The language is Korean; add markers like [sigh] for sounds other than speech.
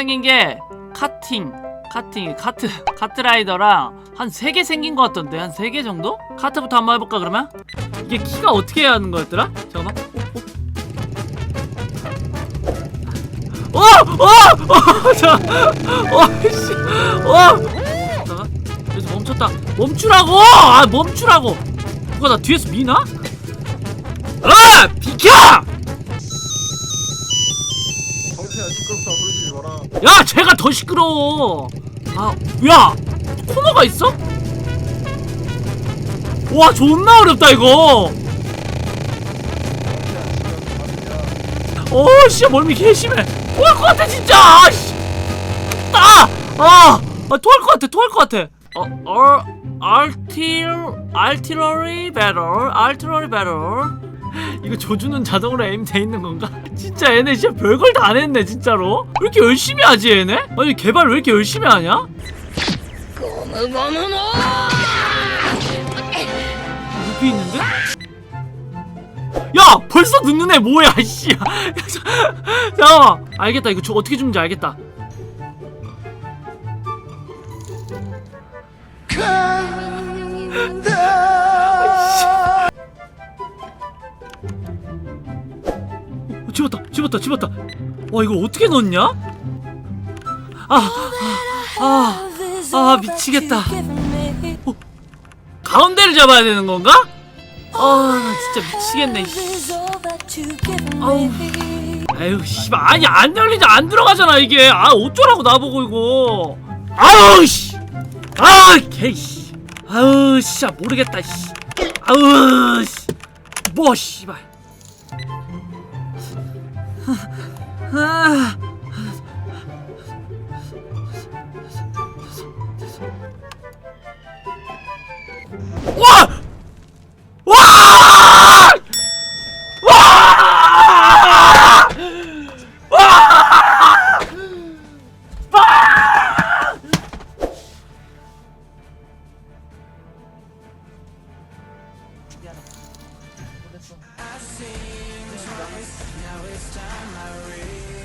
생긴 게 카팅 카팅 카트 카트라이더랑 한세개 생긴 것 같던데 한세개 정도? 카트부터 한번 해볼까 그러면? 이게 키가 어떻게 해야 하는 거였더라? 잠깐만 어! 어! 어! 어! [laughs] 자, 어! 씨! 어! 잠깐 여기서 멈췄다 멈추라고! 아 멈추라고 누가 나 뒤에서 미나? 아! 비켜! 정태야 시끄럽다 부르지 야, 쟤가 더 시끄러워. 아, 야, 코너가 있어? 와, 존나 어렵다 이거. 어, 씨, 멀미 개심해. 토할 것 같아 진짜. 아, 씨. 아, 아, 아, 토할 것 같아, 토할 것 같아. 어, 어, 알틸, 알티러리 배럴, 알티러리 배럴. [laughs] 이거 조주는 자동으로 에임 돼 있는 건가? [laughs] 진짜 얘네 진짜 별걸 다 안 했네 진짜로 왜 이렇게 열심히 하지 얘네? 아니 개발 왜 이렇게 열심히 하냐? 루피 있는데? 야 벌써 늦는 애 뭐야 [laughs] 씨 야, 자- 잠깐만 알겠다 이거 저 어떻게 주는지 알겠다 어, 집었다 집었다 집었다 와 이거 어떻게 넣었냐? 아, 아, 아, 미치겠다. 어, 가운데를 잡아야 되는 건가? 아, 나 진짜 미치겠네. 씨. 아우. 아유, 씨발, 아니 안 열리자 안 들어가잖아 이게. 아, 어쩌라고 나보고 이거. 아우 씨. 아, 개 씨. 아우, 씨야 모르겠다 씨. 아우 씨. 뭐 씨발. 아. 와! 와! 와! Now it's time I read.